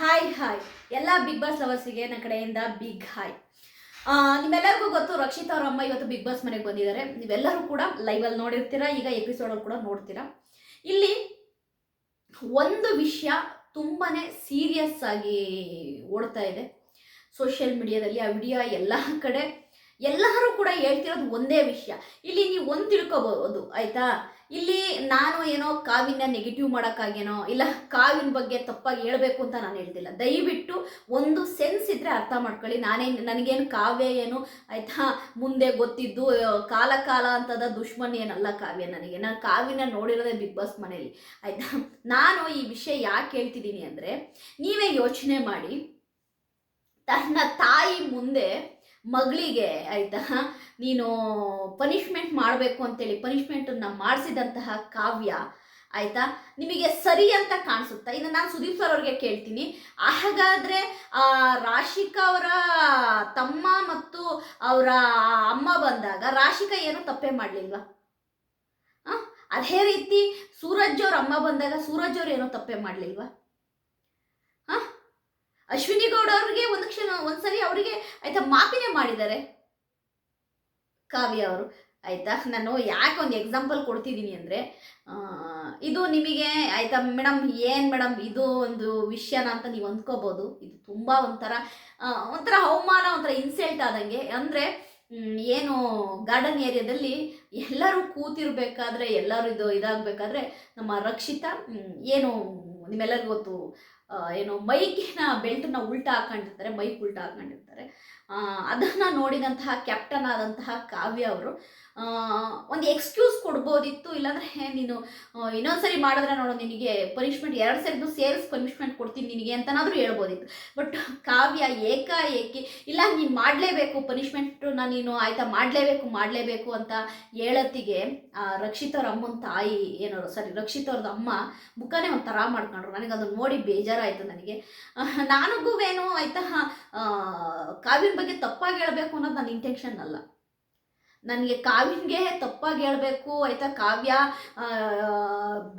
Hi hi ಎಲ್ಲ big boss ಲವರ್ಸಿಗೆ ನನ್ನ ಕಡೆಯಿಂದ ಬಿಗ್ ಹಾಯ್ ನಿಮ್ಮೆಲ್ಲರಿಗೂ ಗೊತ್ತು ರಕ್ಷಿತಾ ಅವ್ರ ಅಮ್ಮ ಇವತ್ತು ಬಿಗ್ ಬಾಸ್ ಮನೆಗೆ ಬಂದಿದ್ದಾರೆ. ನೀವೆಲ್ಲರೂ ಕೂಡ ಲೈವಲ್ಲಿ ನೋಡಿರ್ತೀರಾ, ಈಗ ಎಪಿಸೋಡಲ್ಲಿ ಕೂಡ ನೋಡ್ತೀರಾ. ಇಲ್ಲಿ ಒಂದು ವಿಷಯ ತುಂಬಾನೇ ಸೀರಿಯಸ್ ಆಗಿ ಓಡ್ತಾ ಇದೆ. ಸೋಷಿಯಲ್ ಮೀಡಿಯಾದಲ್ಲಿ ಆ ವಿಡಿಯೋ ಎಲ್ಲ ಕಡೆ ಎಲ್ಲರೂ ಕೂಡ ಹೇಳ್ತಿರೋದು ಒಂದೇ ವಿಷಯ. ಇಲ್ಲಿ ನೀವು ಒಂದು ತಿಳ್ಕೊಬೋದು, ಆಯ್ತಾ? ಇಲ್ಲಿ ನಾನು ಏನೋ ಕಾವಿನ ನೆಗೆಟಿವ್ ಮಾಡೋಕ್ಕಾಗೇನೋ ಇಲ್ಲ ಕಾವಿನ ಬಗ್ಗೆ ತಪ್ಪಾಗಿ ಹೇಳಬೇಕು ಅಂತ ನಾನು ಹೇಳ್ತಿಲ್ಲ. ದಯವಿಟ್ಟು ಒಂದು ಸೆನ್ಸ್ ಇದ್ದರೆ ಅರ್ಥ ಮಾಡ್ಕೊಳ್ಳಿ. ನಾನೇ, ನನಗೇನು ಕಾವ್ಯ ಏನು, ಆಯ್ತಾ? ಮುಂದೆ ಗೊತ್ತಿದ್ದು ಕಾಲ ಕಾಲ ಅಂತದ ದುಶ್ಮನ್ ಏನಲ್ಲ ಕಾವ್ಯ ನನಗೆ. ನಾನು ಕಾವ್ಯನ ನೋಡಿರೋದೇ ಬಿಗ್ ಬಾಸ್ ಮನೆಯಲ್ಲಿ, ಆಯ್ತಾ? ನಾನು ಈ ವಿಷಯ ಯಾಕೆ ಹೇಳ್ತಿದ್ದೀನಿ ಅಂದರೆ, ನೀವೇ ಯೋಚನೆ ಮಾಡಿ, ತನ್ನ ತಾಯಿ ಮುಂದೆ ಮಗಳಿಗೆ, ಆಯ್ತಾ? ನೀನು ಪನಿಷ್ಮೆಂಟ್ ಮಾಡಬೇಕು ಅಂತೇಳಿ ಪನಿಷ್ಮೆಂಟನ್ನು ಮಾಡಿಸಿದಂತಹ ಕಾವ್ಯ, ಆಯ್ತಾ? ನಿಮಗೆ ಸರಿ ಅಂತ ಕಾಣಿಸುತ್ತಾ? ಇನ್ನು ನಾನು ಸುದೀಪ್ ಸರ್ ಅವ್ರಿಗೆ ಕೇಳ್ತೀನಿ. ಹಾಗಾದರೆ ರಾಶಿಕಾ ಅವರ ತಮ್ಮ ಮತ್ತು ಅವರ ಅಮ್ಮ ಬಂದಾಗ ರಾಶಿಕಾ ಏನು ತಪ್ಪೇ ಮಾಡಲಿಲ್ವಾ? ಅದೇ ರೀತಿ ಸೂರಜ್ ಅವ್ರ ಅಮ್ಮ ಬಂದಾಗ ಸೂರಜ್ ಅವ್ರು ಏನೋ ತಪ್ಪೇ ಮಾಡಲಿಲ್ವಾ? ಅಶ್ವಿನಿ ಗೌಡ ಅವ್ರಿಗೆ ಕ್ಷಣ ಒಂದ್ಸರಿ ಅವರಿಗೆ ಆಯ್ತಾ ಮಾಪಿನೇ ಮಾಡಿದ್ದಾರೆ. ಕಾವ್ಯ ಅವರು, ಆಯ್ತಾ? ನಾನು ಯಾಕೆ ಒಂದು ಎಕ್ಸಾಂಪಲ್ ಕೊಡ್ತಿದ್ದೀನಿ ಅಂದರೆ ಇದು ನಿಮಗೆ ಆಯ್ತಾ ಮೇಡಮ್ ಏನು ಮೇಡಮ್ ಇದು ಒಂದು ವಿಷಯನ ಅಂತ ನೀವು ಅಂದ್ಕೋಬೋದು. ಇದು ತುಂಬ ಒಂಥರ ಒಂಥರ ಅವಮಾನ, ಒಂಥರ ಇನ್ಸಲ್ಟ್ ಆದಂಗೆ. ಅಂದರೆ ಏನು ಗಾರ್ಡನ್ ಏರಿಯಾದಲ್ಲಿ ಎಲ್ಲರೂ ಕೂತಿರ್ಬೇಕಾದ್ರೆ, ಎಲ್ಲರೂ ಇದು ಇದಾಗಬೇಕಾದ್ರೆ ನಮ್ಮ ರಕ್ಷಿತ ಏನು ನಿಮ್ಮೆಲ್ಲರಿಗೂ ಗೊತ್ತು ಏನು ಮೈಕಿನ ಬೆಲ್ಟನ್ನ ಉಲ್ಟಾ ಹಾಕೊಂಡಿರ್ತಾರೆ ಮೈಕ್ ಉಲ್ಟಾ ಹಾಕೊಂಡಿರ್ತಾರೆ ಅದನ್ನು ನೋಡಿದಂತಹ ಕ್ಯಾಪ್ಟನ್ ಆದಂತಹ ಕಾವ್ಯ ಅವರು. ಒಂದು ಎಕ್ಸ್ಕ್ಯೂಸ್ ಕೊಡ್ಬೋದಿತ್ತು ಇಲ್ಲಾಂದರೆ ನೀನು ಇನ್ನೊಂದ್ಸರಿ ಮಾಡಿದ್ರೆ ನೋಡು ನಿನಗೆ ಪನಿಷ್ಮೆಂಟ್ ಎರಡು ಸರಿದು ಸೇರಿಸ್ ಪನಿಷ್ಮೆಂಟ್ ಕೊಡ್ತೀನಿ ನಿನಗೆ ಅಂತನಾದರೂ ಹೇಳ್ಬೋದಿತ್ತು. ಬಟ್ ಕಾವ್ಯ ಏಕಾಏಕಿ ಇಲ್ಲ ನೀನು ಮಾಡಲೇಬೇಕು ಪನಿಷ್ಮೆಂಟನ್ನ ನೀನು ಆಯಿತಾ ಮಾಡಲೇಬೇಕು ಮಾಡಲೇಬೇಕು ಅಂತ ಹೇಳತ್ತಿಗೆ ಆ, ರಕ್ಷಿತ್ ಅವ್ರ ಅಮ್ಮನ ತಾಯಿ ಏನೋ ಸಾರಿ ರಕ್ಷಿತ್ ಅಮ್ಮ ಮುಖನೇ ಒಂಥರ ಮಾಡ್ಕೊಂಡ್ರು. ನನಗೆ ಅದನ್ನು ನೋಡಿ ಬೇಜಾರಾಯಿತು ನನಗೆ. ನನಗೂ ಏನು ಆಯ್ತಾ ಕಾವ್ಯನ ಬಗ್ಗೆ ತಪ್ಪಾಗಿ ಹೇಳಬೇಕು ಅನ್ನೋದು ನನ್ನ ಇಂಟೆನ್ಷನ್ ಅಲ್ಲ. ನನಗೆ ಕಾವ್ಯನಿಗೆ ತಪ್ಪಾಗಿ ಹೇಳಬೇಕು, ಆಯಿತಾ? ಕಾವ್ಯ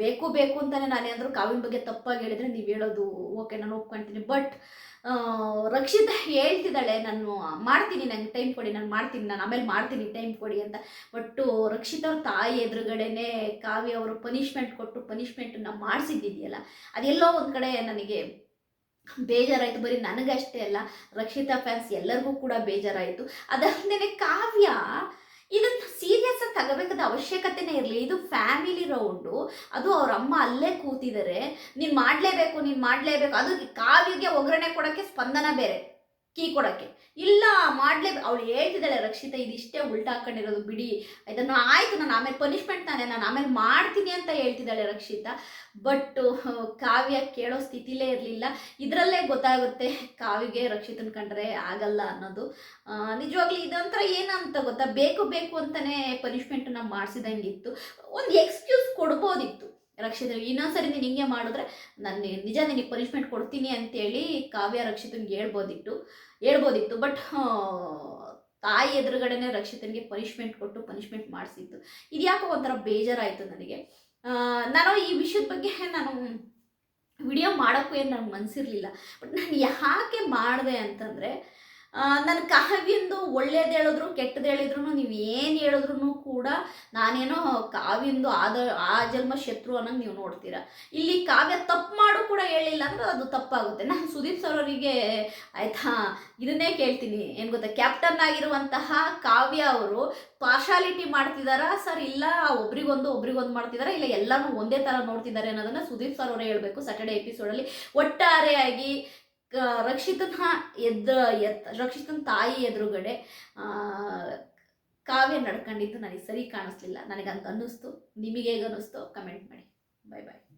ಬೇಕು ಬೇಕು ಅಂತಾನೆ ನಾನೇನಾದರೂ ಕಾವ್ಯನ ಬಗ್ಗೆ ತಪ್ಪಾಗಿ ಹೇಳಿದ್ರೆ ನೀವು ಹೇಳೋದು ಓಕೆ, ನಾನು ಒಪ್ಕೊಳ್ತೀನಿ. ಬಟ್ ರಕ್ಷಿತಾ ಹೇಳ್ತಿದ್ದಾಳೆ, ನಾನು ಮಾಡ್ತೀನಿ, ನಂಗೆ ಟೈಮ್ ಕೊಡಿ, ನಾನು ಮಾಡ್ತೀನಿ, ನಾನು ಆಮೇಲೆ ಮಾಡ್ತೀನಿ ಟೈಮ್ ಕೊಡಿ ಅಂತ. ಬಟ್ಟು ರಕ್ಷಿತ ಅವ್ರ ತಾಯಿ ಎದುರುಗಡೆನೆ ಕಾವ್ಯ ಅವರು ಪನಿಷ್ಮೆಂಟ್ ಕೊಟ್ಟು ಪನಿಷ್ಮೆಂಟನ್ನು ಮಾಡಿಸಿದ್ದಿದೆಯಲ್ಲ, ಅದೆಲ್ಲೋ ಒಂದು ಕಡೆ ನನಗೆ ಬೇಜಾರಾಯಿತು. ಬರೀ ನನಗಷ್ಟೇ ಅಲ್ಲ, ರಕ್ಷಿತಾ ಫ್ಯಾನ್ಸ್ ಎಲ್ಲರಿಗೂ ಕೂಡ ಬೇಜಾರಾಯಿತು. ಅದಲ್ಲದೆ ಕಾವ್ಯ ಇದನ್ನು ಸೀರಿಯಸ್ ಆಗಿ ತಗೋಬೇಕಾದ ಅವಶ್ಯಕತೆನೇ ಇರಲಿ. ಇದು ಫ್ಯಾಮಿಲಿ ರೌಂಡು ಅದು ಅವ್ರ ಅಮ್ಮ ಅಲ್ಲೇ ಕೂತಿದ್ದಾರೆ ನೀನು ಮಾಡಲೇಬೇಕು ನೀನು ಮಾಡಲೇಬೇಕು, ಅದು ಕಾವ್ಯಗೆ ಒಗ್ಗರಣೆ ಕೊಡೋಕ್ಕೆ ಸ್ಪಂದನ ಬೇರೆ. ಕೀ ಕೊಡೋಕ್ಕೆ. ಇಲ್ಲ ಮಾಡಲೇಬೇಕು ಅವಳು ಹೇಳ್ತಿದ್ದಾಳೆ, ರಕ್ಷಿತ, ಇದಿಷ್ಟೇ ಉಲ್ಟಾ ಹಾಕೊಂಡಿರೋದು ಬಿಡಿ. ಇದನ್ನು ಆಯಿತು, ನಾನು ಆಮೇಲೆ ಪನಿಷ್ಮೆಂಟ್ ತಾನೆ, ನಾನು ಆಮೇಲೆ ಮಾಡ್ತೀನಿ ಅಂತ ಹೇಳ್ತಿದ್ದಾಳೆ ರಕ್ಷಿತಾ. ಬಟ್ ಕಾವ್ಯ ಕೇಳೋ ಸ್ಥಿತಿಲೇ ಇರಲಿಲ್ಲ. ಇದರಲ್ಲೇ ಗೊತ್ತಾಗುತ್ತೆ ಕಾವಿಗೆ ರಕ್ಷಿತನ ಕಂಡ್ರೆ ಆಗಲ್ಲ ಅನ್ನೋದು. ನಿಜವಾಗ್ಲೂ ಇದೊಂಥರ ಏನಂತ ಗೊತ್ತಾ? ಬೇಕು ಬೇಕು ಅಂತಲೇ ಪನಿಷ್ಮೆಂಟನ್ನ ಮಾಡಿಸಿದಂಗಿತ್ತು. ಒಂದು ಎಕ್ಸ್ಕ್ಯೂಸ್ ಕೊಡ್ಬೋದಿತ್ತು. ರಕ್ಷಿತ ಇನ್ನೊಂದ್ಸರಿ ನೀನು ಹಿಂಗೆ ಮಾಡಿದ್ರೆ ನಾನು ನಿಜ ನಿನಗೆ ಪನಿಷ್ಮೆಂಟ್ ಕೊಡ್ತೀನಿ ಅಂತೇಳಿ ಕಾವ್ಯ ರಕ್ಷಿತನ್ಗೆ ಹೇಳ್ಬೋದಿತ್ತು. ಹೇಳ್ಬೋದಿತ್ತು ಬಟ್ ತಾಯಿ ಎದುರುಗಡೆನೆ ರಕ್ಷಿತನಿಗೆ ಪನಿಷ್ಮೆಂಟ್ ಕೊಟ್ಟು ಪನಿಷ್ಮೆಂಟ್ ಮಾಡಿಸಿತ್ತು ಇದು ಯಾಕೋ ಒಂಥರ ಬೇಜಾರಾಯಿತು ನನಗೆ. ನಾನು ಈ ವಿಷಯದ ಬಗ್ಗೆ ನಾನು ವಿಡಿಯೋ ಮಾಡೋಕ್ಕೂ ಏನು ನನಗೆ ಮನಸ್ಸಿರಲಿಲ್ಲ ಬಟ್ ನಾನು ಯಾಕೆ ಮಾಡಿದೆ ಅಂತಂದರೆ ನನ್ನ ಕಾವ್ಯಂದು ಒಳ್ಳೇದು ಹೇಳಿದ್ರು ಕೆಟ್ಟದ್ದು ಹೇಳಿದ್ರು ನೀವು ಏನು ಹೇಳಿದ್ರು ಕೂಡ ನಾನೇನೋ ಕಾವ್ಯಂದು ಆದ, ಆ ಜನ್ಮ ಶತ್ರು ಅನ್ನೋದು ನೀವು ನೋಡ್ತೀರಾ. ಇಲ್ಲಿ ಕಾವ್ಯ ತಪ್ಪು ಮಾಡು ಕೂಡ ಹೇಳಿಲ್ಲ ಅಂದ್ರೆ ಅದು ತಪ್ಪಾಗುತ್ತೆ. ನಾನು ಸುದೀಪ್ ಸರ್ ಅವರಿಗೆ ಆಯ್ತಾ, ಇದನ್ನೇ ಕೇಳ್ತೀನಿ. ಏನು ಗೊತ್ತಾ, ಕ್ಯಾಪ್ಟನ್ ಆಗಿರುವಂತಹ ಕಾವ್ಯ ಅವರು ಪಾರ್ಶಾಲಿಟಿ ಮಾಡ್ತಿದಾರಾ? ಸರ್, ಇಲ್ಲ, ಒಬ್ರಿಗೊಂದು ಒಬ್ರಿಗೊಂದು ಮಾಡ್ತಿದಾರಾ? ಇಲ್ಲ, ಎಲ್ಲಾನು ಒಂದೇ ಥರ ನೋಡ್ತಿದ್ದಾರೆ ಅನ್ನೋದನ್ನ ಸುದೀಪ್ ಸರ್ ಅವರೇ ಹೇಳಬೇಕು ಸ್ಯಾಟರ್ಡೆ ಎಪಿಸೋಡಲ್ಲಿ ಒಟ್ಟಾರೆಯಾಗಿ ರಕ್ಷಿತನ ಎದ್ದ ಎತ್, ರಕ್ಷಿತನ ತಾಯಿ ಎದುರುಗಡೆ ಕಾವ್ಯ ನಡ್ಕೊಂಡಿದ್ದು ನನಗೆ ಸರಿ ಕಾಣಿಸ್ಲಿಲ್ಲ. ನನಗಂತ ಅನ್ನಿಸ್ತು ನಿಮಗೆ ಹೇಗೆ ಕಮೆಂಟ್ ಮಾಡಿ. ಬಾಯ್ ಬಾಯ್